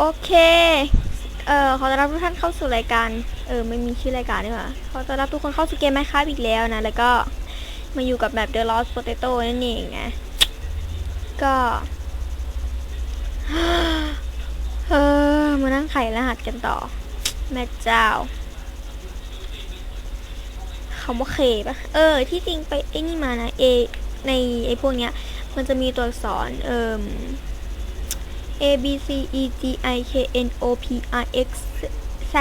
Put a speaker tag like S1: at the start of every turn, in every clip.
S1: โอเค เอ่อ ขอต้อนรับทุกท่านเข้าสู่รายการ เออ ไม่มีชื่อรายการนี่ว่าขอต้อนรับทุกคนเข้าสู่เกมไมค์ครับอีกแล้วนะ แล้วก็มาอยู่กับแบบ The Lost Potato นั่นเองนะ ก็ เออ มานั่งไขรหัสกันต่อ แม่เจ้าคำว่าเคปะเออ ที่จริงไปไอ้นี่มานะ A ในไอ้พวกเนี้ย มันจะมีตัวอักษร เอ่ม A B C E G I K N O P R X Z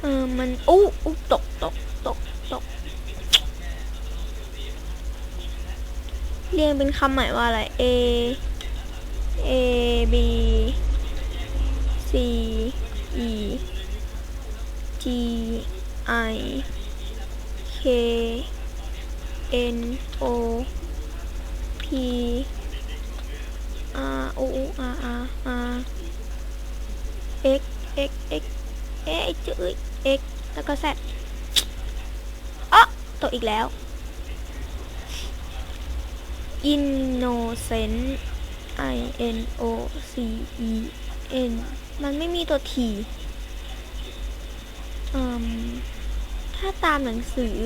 S1: เออมันอู้อู้ตกตกตกตกเรียงเป็นคำหมายว่าอะไร A A B C E G I K N O ทีอาโออาอาอาเอ็กเอ็กเอ็กเอ็กจืดเอ็กแล้วก็แซดอ๊ะตกอีกแล้วอินโนเซนต์ i n o c e n มันไม่มีตัวทีถ้าตามหนังสือ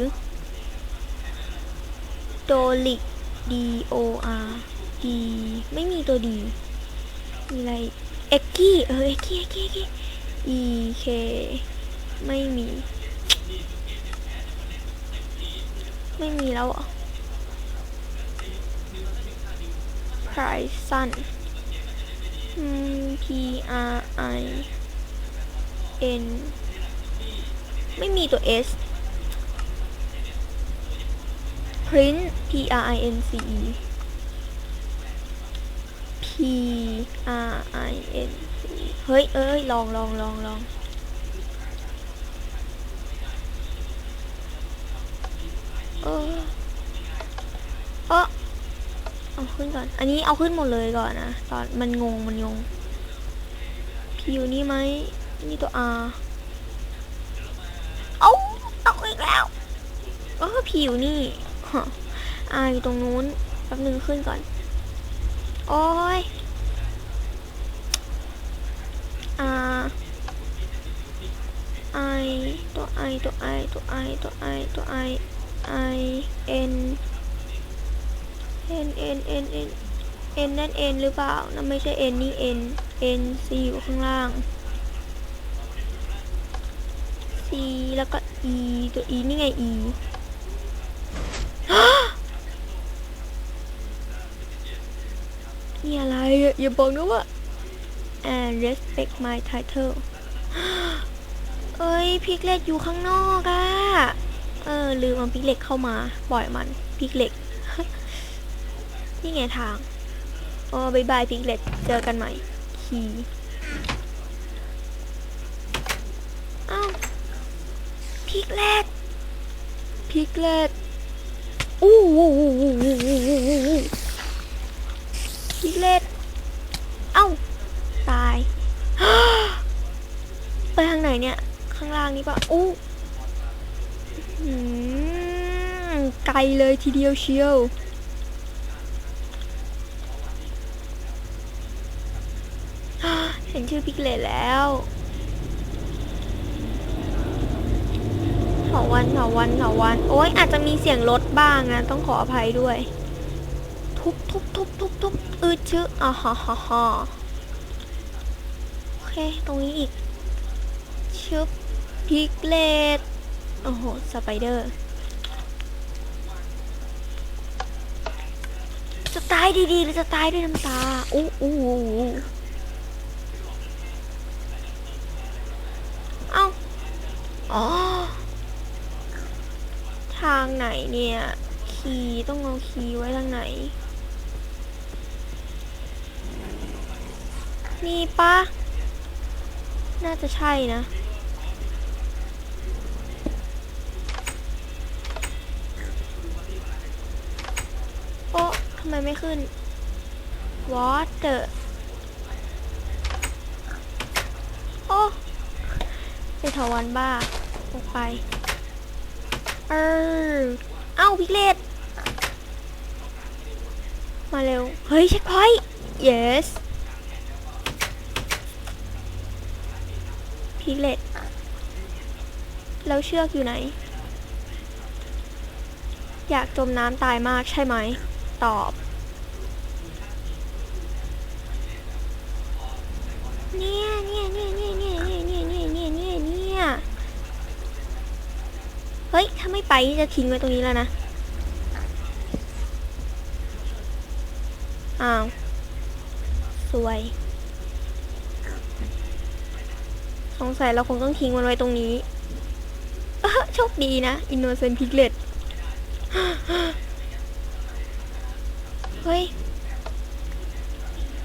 S1: โดลิก D O R D ไม่มีตัว D มีอะไรเอ็กกี้เออเอ็กกี้เอ็กกี้เอ็กกี้ E K ไม่มี ไม่มีแล้วเหรอ Prison อืม P R I N ไม่มีตัว S Print P R I N C E P R I N C E เฮ้ย เอ้ย ลองลองลองลองเออเออเอาขึ้นก่อน อันนี้เอาขึ้นหมดเลยก่อนนะ ตอนมันงงมันงง P อยู่นี่ไหม นี่ตัว R เอาตกอีกแล้วเออ P อยู่นี่ อ่าอยู่ตรงนู้นแป๊บนึงขึ้นก่อน โอ้ยอ่าไอตัวไอตัวไอตัวไอตัวไอตัวไอไอเอ็นเอ็นเอ็นเอ็นเอ็นเอ็นนั่นเอ็นหรือเปล่านั่นไม่ใช่เอ็นนี่เอ็นเอ็นซีอยู่ข้างล่างซีแล้วก็อีตัวอีนี่ไงอี นี่อะไรอะอย่าบอกนะว่า and respect my title เอ้ยพิกเล็กอยู่ข้างนอกอะเออลืมเอาพิกเล็กเข้ามาปล่อยมันพิกเล็กนี่ไงทางอ๋อบายบายพิกเล็กเจอกันใหม่คีอ้าวพิกเล็กพิกเล็กอู้ กเล็กเอ้า ตาย ไปทางไหนเนี่ย ข้างล่างนี้ปะอู้หืมไกลเลยทีเดียวเชียว เห็นชื่อพิกเลตแล้วเถาวันเถาวันเถาวัน โอ้ยอาจจะมีเสียงรถบ้างนะ ต้องขออภัยด้วย ทุบทุบทุบทุบทุบอืดชื่ออ่าฮ่าฮ่าฮ่าโอเคตรงนี้อีกชึบพิกเลตโอ้โห สไปเดอร์จะตายดีๆหรือจะตายด้วยน้ำตาอู้อู้อู้อู้เอ้าอ๋อ ทางไหนเนี่ย คีย์ต้องเอาคีย์ไว้ทางไหน นี่ปะน่าจะใช่นะ โอ้ทำไมไม่ขึ้น water โอ้เป็นถาวันบ้าออกไป เออ เอ้าพิกเลตมาเร็ว เฮ้ยเช็คพอยต์ yes พิกเลตแล้วเชือกอยู่ไหน อยากจมน้ำตายมากใช่ไหม ตอบ เนี่ยเนี่ยเนี่ยเนี่ยเนี่ยเนี่ยเนี่ยเนี่ยเนี่ยเนี่ยเฮ้ย ถ้าไม่ไปจะทิ้งไว้ตรงนี้แล้วนะ อ้าว สวย ส งสัยเราคงต้องทิ้งมันไว้ตรงนี้เอ้อโชคดีนะ Innocent Piglet เฮ้ย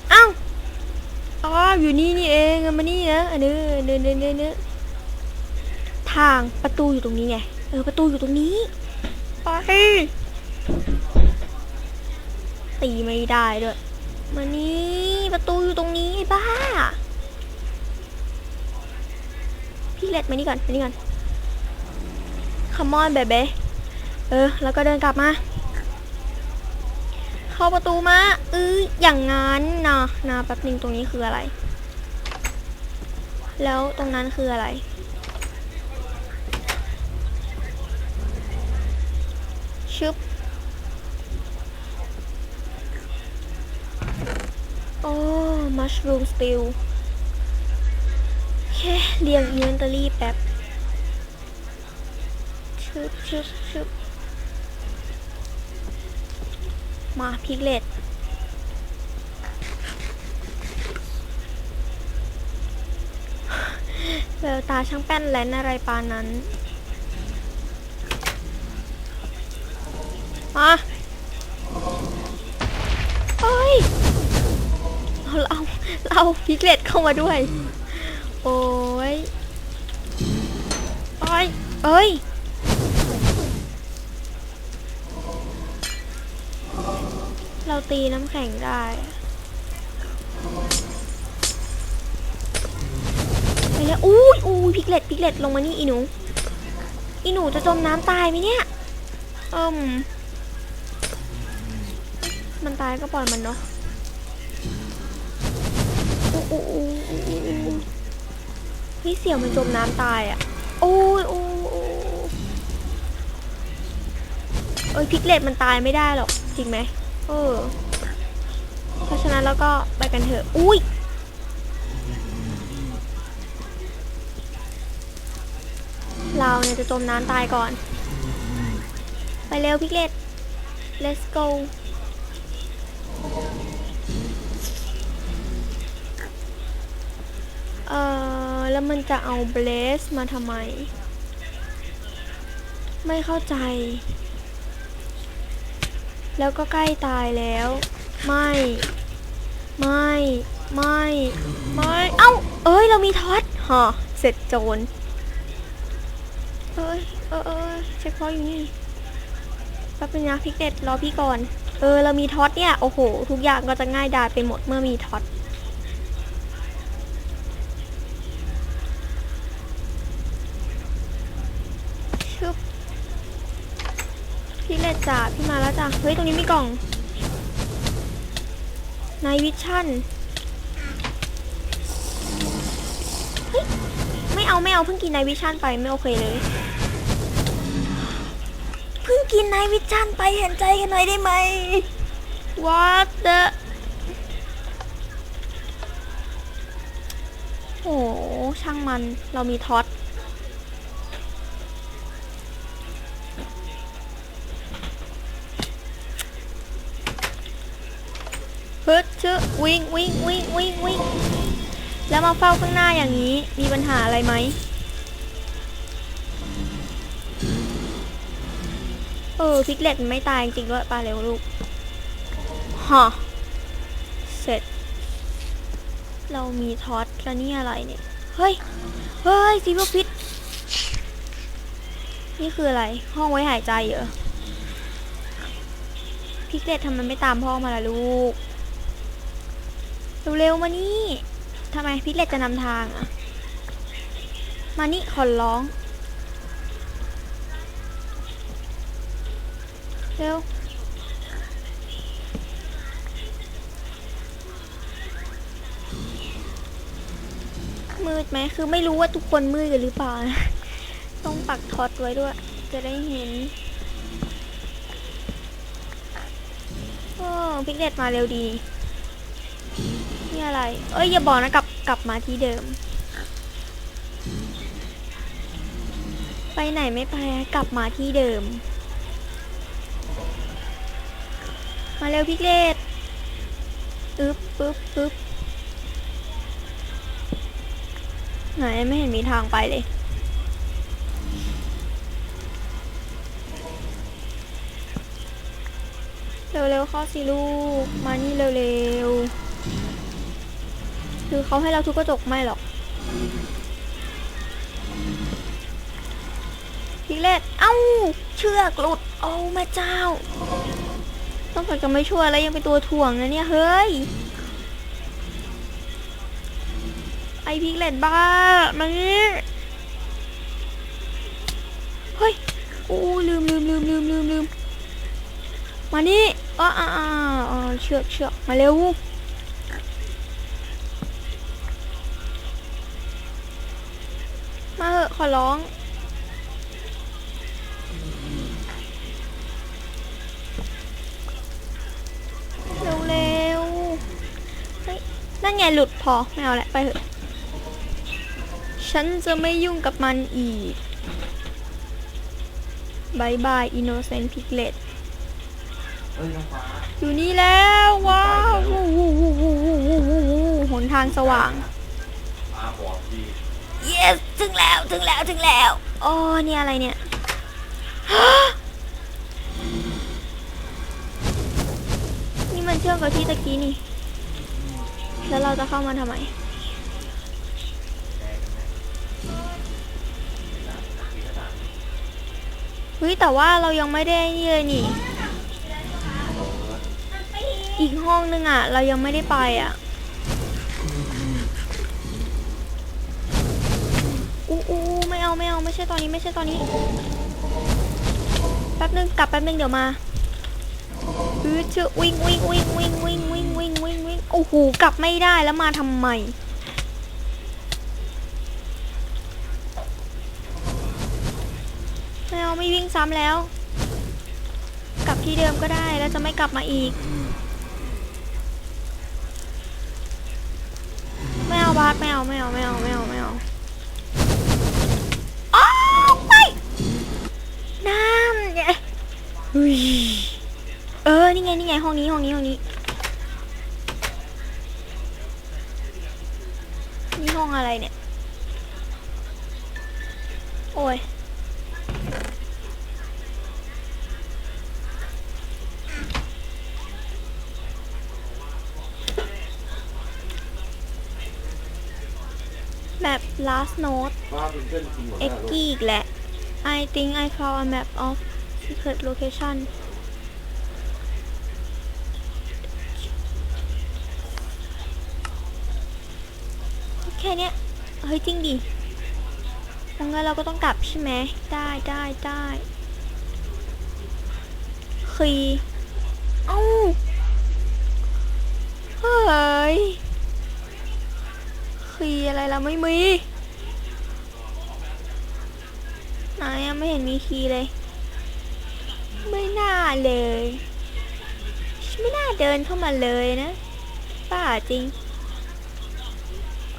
S1: เอ้าอ๋ออยู่นี่นี่เองเอามานี่นะอันนี้เนื้อเนื้อเนื้อเนื้อทางประตูอยู่ตรงนี้ไงเออประตูอยู่ตรงนี้ไปตีไม่ได้ด้วยมานี่ประตูอยู่ตรงนี้ไอ้บ้า พี่ เล็ดมานี่ก่อนมานี่ก่อน Come on baby เออ แล้วก็เดินกลับมา เข้าประตูมาเอออย่างงั้นนะนะแป๊บนึงตรงนี้คืออะไร แล้วตรงนั้นคืออะไรชึบโอ้มัชรูมสติล เคเรียงอินเวนตอรี่แป๊บชึบชึบชึบมาพิกเลตแววตาช่างแป้นแลนอะไรปานนั้น มาเอ้ย เรา เราเราพิกเลตเข้ามาด้วย โอ้ยโอ้ยเอ้ยเราตีน้ำแข็งได้ไปแล้วอุ้ยอุ้ยพิกเล็ตพิกเล็ตลงมานี่อีหนู อีหนูจะจมน้ำตายไหมเนี่ยเอิมมันตายก็ปล่อยมันเนาะอู้อู้อู้อู้ เฮ้ยเสี่ยวมันจมน้ำตายอะ โอ้ยโอ้ยโอ้ยเอ้ยพิกเลตมันตายไม่ได้หรอก จริงไหมเออ เพราะฉะนั้นเราก็ไปกันเถอะ อุ้ยเราเนี่ยจะจมน้ำตายก่อน ไปเร็วพิกเลต let's go เอ่อ แล้วมันจะเอาเบลสมาทำไม ไม่เข้าใจ แล้วก็ใกล้ตายแล้ว ไม่ ไม่ ไม่ ไม่ เอ้า เอ้ย เรามีท็อตฮะเสร็จโจร เอ้ย เออเออเช็คพอยอยู่นี่แป๊บนึงนะพิกเด็ดรอพี่ก่อน เออ เรามีท็อตเนี่ย โอ้โห ทุกอย่างก็จะง่ายดายไปหมดเมื่อมีท็อต ชึบ พี่เลด จ่าพี่มาแล้วจ้ะเฮ้ย ตรงนี้มีกล่องนายวิชั่นเฮ้ย ไม่เอาไม่เอาเพิ่งกินนายวิชั่นไปไม่โอเคเลย เพิ่งกินนายวิชั่นไปเห็นใจกันหน่อยได้ไหม What the โอ้ช่างมันเรามีท็อต แล้วมาเฝ้าข้างหน้าอย่างนี้ มีปัญหาอะไรไหม เออพิกเลตไม่ตายจริงด้วยปลาเร็วลูกฮะเสร็จ เรามีท็อตแล้วนี่อะไรเนี่ย เฮ้ย เฮ้ยซีโรพิษนี่คืออะไร ห้องไว้หายใจเหรอพิกเลตทำไมไม่ตามพ่อมาล่ะลูก เร็วๆมานี่ ทำไมพิเลตจะนำทางอะมานี่ขอร้อง เร็ว มืดไหม คือไม่รู้ว่าทุกคนมืดกันหรือเปล่า ต้องปักทอดไว้ด้วย จะได้เห็นโอ้พิกเลตมาเร็วดี นี่อะไร เอ้ย อย่าบอกนะก กลับมาที่เดิม ไปไหนไม่ไปกลับมาที่เดิม มาเร็วพิกเลตอึ๊บปึ๊บปึ๊บไหนไม่เห็นมีทางไปเลยเร็วๆเข้าสิลูก มานี่เร็วๆ คือเขาให้เราทุบกระจกไม่หรอกพิกเลตเอ้า เชือกหลุด โอ้แม่เจ้า ต้องฝึกจะไม่ช่วยแล้วยังเป็นตัวถ่วงนะเนี่ย เฮ้ย ไอพิกเลตบ้ามานี่เฮ้ย โอ้ลืมลืมลืมลืมลืมลืมมานี่อ๋ออ่าอ่าอ่าเชือกเชือกมาเร็ว ขอร้อง เร็วเร็วเฮ้ยนั่นไงหลุดพอ ไม่เอาละไปเถอะ ฉันจะไม่ยุ่งกับมันอีกบายบายอินโนเซนต์พิกเลต
S2: อ
S1: ยู่นี่แล้ว ว้าววูวูวูวูวูวูหนทางสว่าง yes ถึงแล้วถึงแล้วถึงแล้วโอ๋อนี่อะไรเนี่ยนี่มันเชื่อมกับที่ตะกี้นี่ แล้วเราจะเข้ามาทำไม เฮ้ย แต่ว่าเรายังไม่ได้นี่เลยนี่ อีกห้องนึงอะ เรายังไม่ได้ไปอะ อู้อู้ไม่เอาไม่เอาไม่ใช่ตอนนี้ไม่ใช่ตอนนี้แป๊บนึงกลับแป๊บนึงเดี๋ยวมาอือชื่อวิ่งวิ่งวิ่งวิ่งวิ่งวิ่งวิ่งวิ่งวิ่งโอ้โหกลับไม่ได้แล้วมาทำไมไม่เอาไม่วิ่งซ้ำแล้ว กลับที่เดิมก็ได้แล้วจะไม่กลับมาอีกไม่เอาบาสไม่เอาไม่เอาไม่เอาไม่เอาไม่เอา เออ นี่ไง นี่ไง ห้องนี้ ห้องนี้ ห้องนี้ นี่ห้องอะไรเนี่ย โอ้ย แบบ last note
S2: ฟ้าเป็นเพื่อนจริงหมด
S1: เอ็
S2: แล้
S1: ก
S2: วลูก
S1: กี้อีกแหละ I think I found a map of secret location แค่เนี้ย เฮ้ย จริงดิงั้นเราก็ต้องกลับใช่ไหม ได้ได้ได้คีเอ้า เฮ้ยคีอะไรล่ะไม่มี ไหนยังไม่เห็นมีคีเลย ไม่น่าเลยไม่น่าเดินเข้ามาเลยนะป้าจริง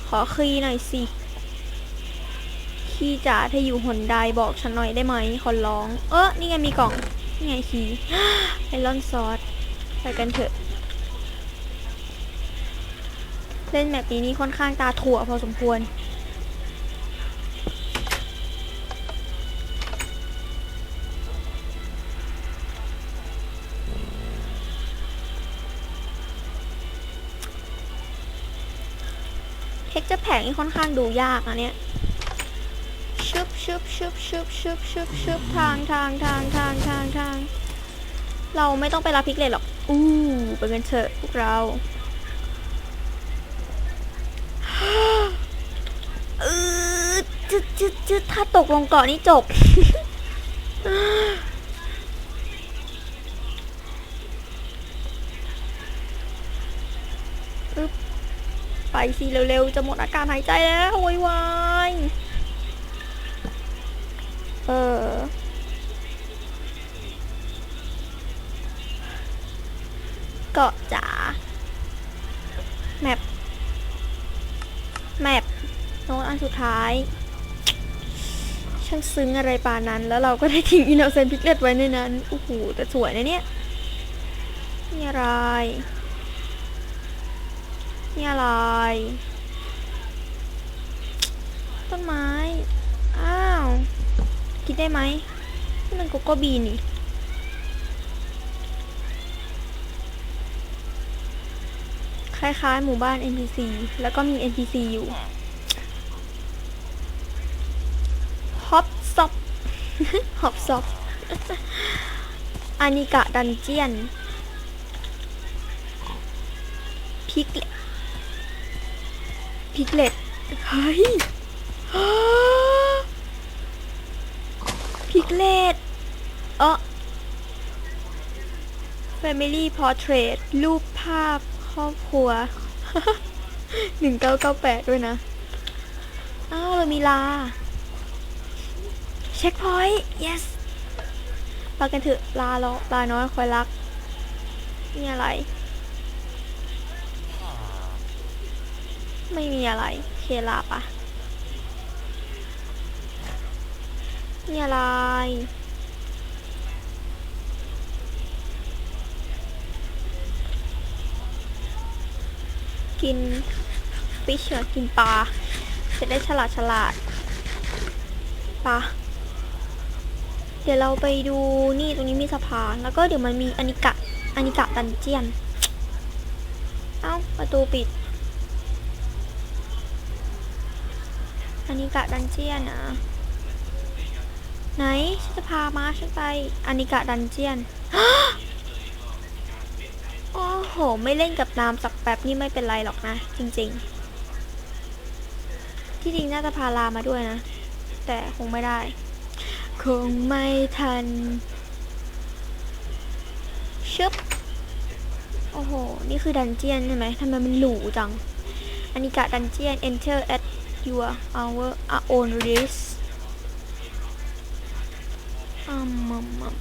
S1: ขอคีหน่อยสิคีจ๋าถ้าอยู่หนใดบอกฉันหน่อยได้ไหมขอร้อง เออนี่ไงมีกล่องนี่ไงคีไอรอนซอสไปกันเถอะ เล่นแบบนี้นี่ค่อนข้างตาถั่วพอสมควร เทคเจอร์แผงนี่ค่อนข้างดูยากนะเนี่ยชึบชึบชึบชึบชึบชึบชึบทางทางทางทางทางทาง เราไม่ต้องไปรับพิกเลยหรอก อู้ไปกันเถอะพวกเราเออจึดจึดจึดถ้าตกลงเกาะนี่จบ อึ๊บ ไป สิเร็วๆ จะหมดอากาศหายใจแล้วโวยวายเออเกาะจ๋าแมปแมปโน้ตอันสุดท้ายช่างซึ้งอะไรป่านนั้น แล้วเราก็ได้ทิ้งอินโนเซนต์พิกเลตไว้ในนั้นโอ้โหแต่สวยนะเนี่ยนี่อะไร นี่อะไร ต้นไม้ อ้าว กินได้ไหมนี่มันโกโก้บีนี่คล้ายๆ หมู่บ้าน NPC แล้วก็มี NPC อยู่ฮอปซอปฮอปซอปอานิกะดันเจียนพิกเล พิกเลตเฮ้ยพิกเลตเออ Family Portrait รูปภาพครอบครัว 1998 ด้วยนะ อ้าวเรามีลา เช็คพอยต์ yes ไปกันเถอะลาเราลาน้อยคอยรัก นี่อะไร ไม่มีอะไร เคลาปะนี่อะไร กินฟิชเหรอกินปลา จะได้ฉลาดฉลาดปลาเดี๋ยวเราไปดูนี่ตรงนี้มีสะพาน แล้วก็เดี๋ยวมันมีอนิกะอนิกะดันเจียน เอ้า ประตูปิด อนิกะดันเจียนนะไหนฉันจะพามาฉันไปอันิกะดันเจียนโอ้โห ไม่เล่นกับน้ำสักแป๊บนี่ไม่เป็นไรหรอกนะ จริงๆ ที่จริงน่าจะพาลามาด้วยนะ แต่คงไม่ได้ คงไม่ทัน ชึบ โอ้โห นี่คือดันเจียนใช่ไหมทำไมมันหรูจังอันนี้กะดันเจียน enter at your our own risk อืมมัมมัม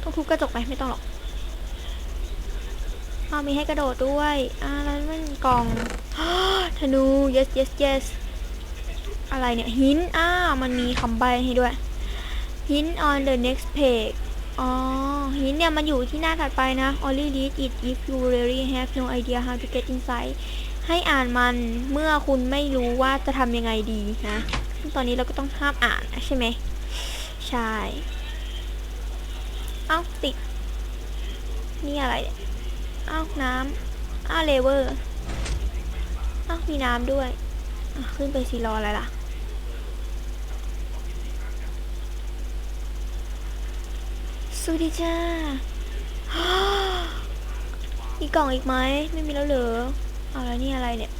S1: ต้องทุบกระจกไหมไม่ต้องหรอกอ้ามีให้กระโดดด้วยอ่าแล้วมันกล่องธนู yes yes yes อะไรเนี่ย หินอ้าวมันมีคำใบให้ด้วย hint on the next page อ๋อ หินเนี่ย มันอยู่ที่หน้าถัดไปนะ only read it if you really have no idea how to get inside ให้อ่านมันเมื่อคุณไม่รู้ว่าจะทำยังไงดีนะซึ่งตอนนี้เราก็ต้องห้ามอ่านนะใช่ไหมใช่ เอ้าติด นี่อะไร เอ้าน้ำเอ้าเลเวอร์ เอ้ามีน้ำด้วย ขึ้นไปสีรออะไรล่ะสวัสดีจ้ามีกล่องอีกไหม ไม่มีแล้วเหรอ เอาแล้วนี่อะไรเนี่ย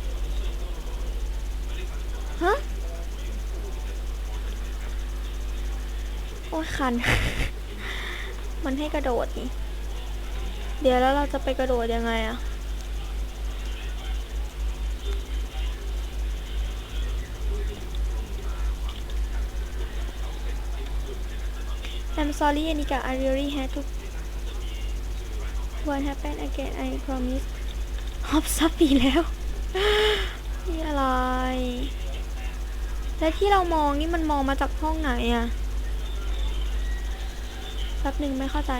S1: ฮะ โอ้ยคัน มันให้กระโดดนี่ เดี๋ยวแล้วเราจะไปกระโดดยังไงอะ I'm sorry Anika I really had to What happened again I promise ฮอบซับปีแล้วนี่อะไร และที่เรามองนี่มันมองมาจากห้องไหนอะแป๊บหนึ่งไม่เข้าใจ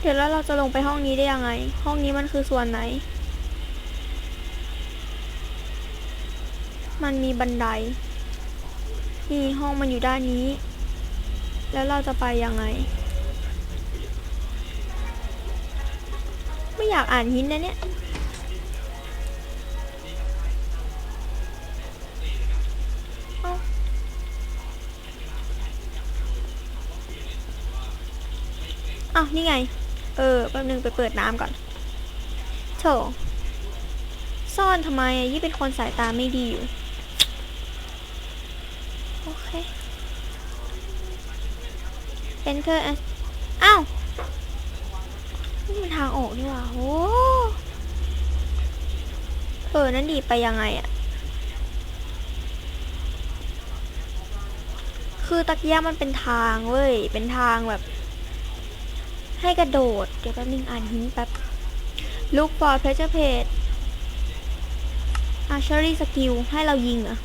S1: เดี๋ยวแล้วเราจะลงไปห้องนี้ได้ยังไง ห้องนี้มันคือส่วนไหน มันมีบันได นี่ห้องมันอยู่ด้านนี้ แล้วเราจะไปยังไง ไม่อยากอ่านหินนะเนี่ยเอ้าว นี่ไง เออ แป๊บนึงไปเปิดน้ำก่อนโถซ่อนทำไมยี่เป็นคนสายตาไม่ดีอยู่ โอเค enter as อ้าว นี่มันทางออกนี่หว่าโอ้เออ นั่นดีไปยังไงอะคือตะกี้มันเป็นทางเว้ย เป็นทางแบบ ให้กระโดด เดี๋ยวแป๊บนึงอ่านหินแป๊บ look for pressure plate archery skill ให้เรายิงเหรอ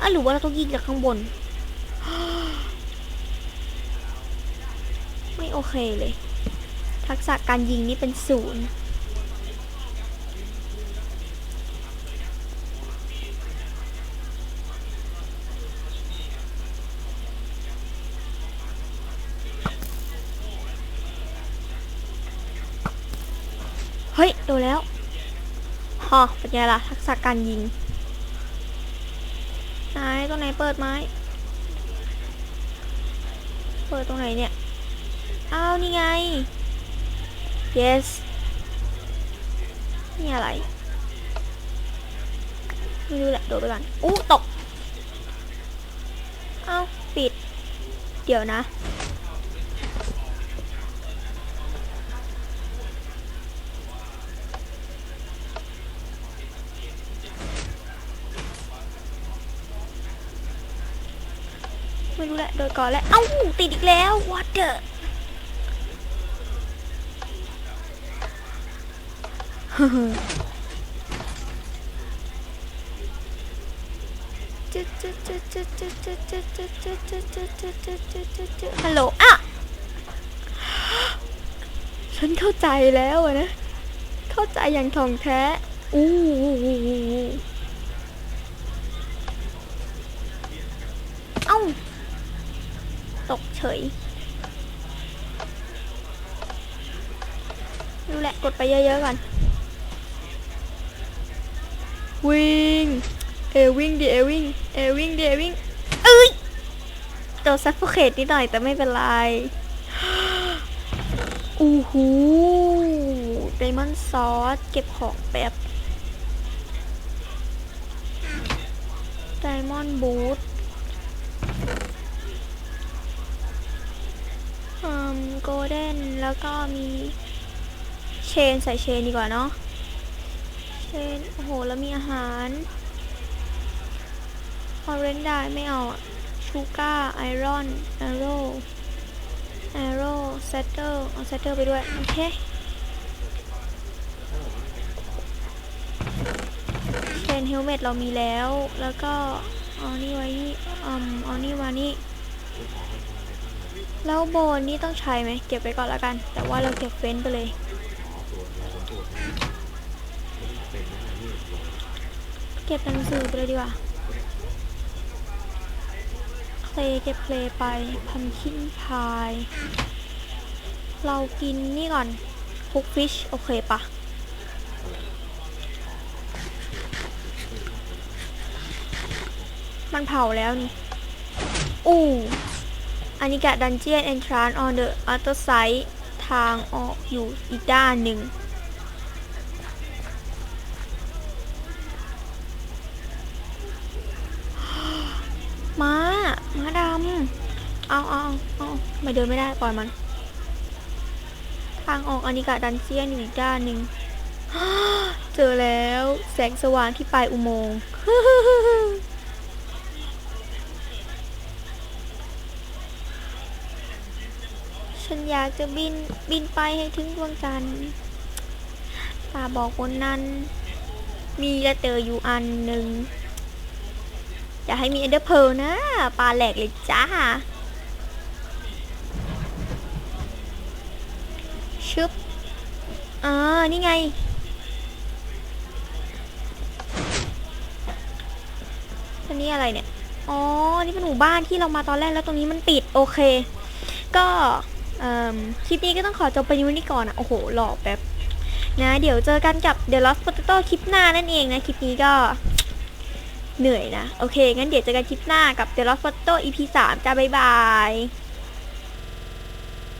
S1: อะหรือว่าเราต้องยิงจากข้างบน ไม่โอ เคเลย ทักษะการยิงนี่เป็นศูนย์เฮ้ย โดนแล้วฮอเป็นไงล่ะ ทักษะการยิงไหนตรงไหนเปิดไม้ เปิดตรงไหนเนี่ย อ้าว นี่ไง yes นี่อะไร ไม่รู้แหละ โดดไปก่อนอู้ตก เอาปิด เดี๋ยวนะ ไม่รู้แหละ โดดก่อนแล้ว เอ้า ติดอีกแล้ว what the ฮัลโหลอะ ฉันเข้าใจแล้วนะ เข้าใจอย่างท่องแท้ อู้เอ้า ตกเฉยรู้แหละ กดไปเยอะๆก่อน วิ่ง เอวิ่งดิเอวิ่ง เอวิ่งดิเอวิ่งเอ้ยโดนซัฟโฟเคตนิดหน่อยแต่ไม่เป็นไรอู้หูไดมอนด์ซอสเก็บของแป๊บไดมอนด์บูทอืมโกลเด้นแล้วก็มี เชนใส่เชนดีกว่าเนาะ เชนโอ้โห แล้วมีอาหารออเรนได้ไม่เอาอะชูการ์ไอรอนแอโร่แอโร่เซตเตอร์เอาเซตเตอร์ไปด้วย โอเคเชนเฮลเมตเรามีแล้ว แล้วก็เอานี่ไว้นี่อืมเอานี่มานี่แล้วโบนนี่ต้องใช้ไหม เก็บไว้ก่อนละกัน แต่ว่าเราเก็บเฟ้นไปเลย ก็บหนังสือไปเลยดีกว่าเพลย์เก็บเพลย์ไปพันคินพาย เรากินนี่ก่อนคุกฟิช โอเคปะมันเผาแล้วนี่ อู้ อันนี้กะดันเจียน entrance on the other side ทางออกอยู่อีกด้านหนึ่ง ม้า ม้าดำ เอาเอา เอาไม่เดินไม่ได้ปล่อยมัน ทางออกอนิกาดันเจียนอยู่อีกด้านหนึ่งเจอแล้วแสงสว่างที่ปลายอุโมงค์ฉันอยากจะบินบินไปให้ถึงดวงจันทร์ตาบอกบนนั้น มีกระเตออยู่อันหนึ่ง อย่าให้มีเอนเดอร์เพลนะปลาแหลกเลยจ้า ชึบอ่านี่ไง อันนี้อะไรเนี่ย อ๋อ นี่เป็นหมู่บ้านที่เรามาตอนแรกแล้วตรงนี้มันปิด โอเค ก็คลิปนี้ก็ต้องขอจบไปนี้ก่อนอะ โอ้โห หลอกแบบนะ เดี๋ยวเจอกันกับ The Lost Potato คลิปหน้านั่นเองนะ คลิปนี้ก็เหนื่อยนะ โอเค งั้นเดี๋ยวเจอกันคลิปหน้ากับ The Lost Photo EP 3จ้าบ๊ายบาย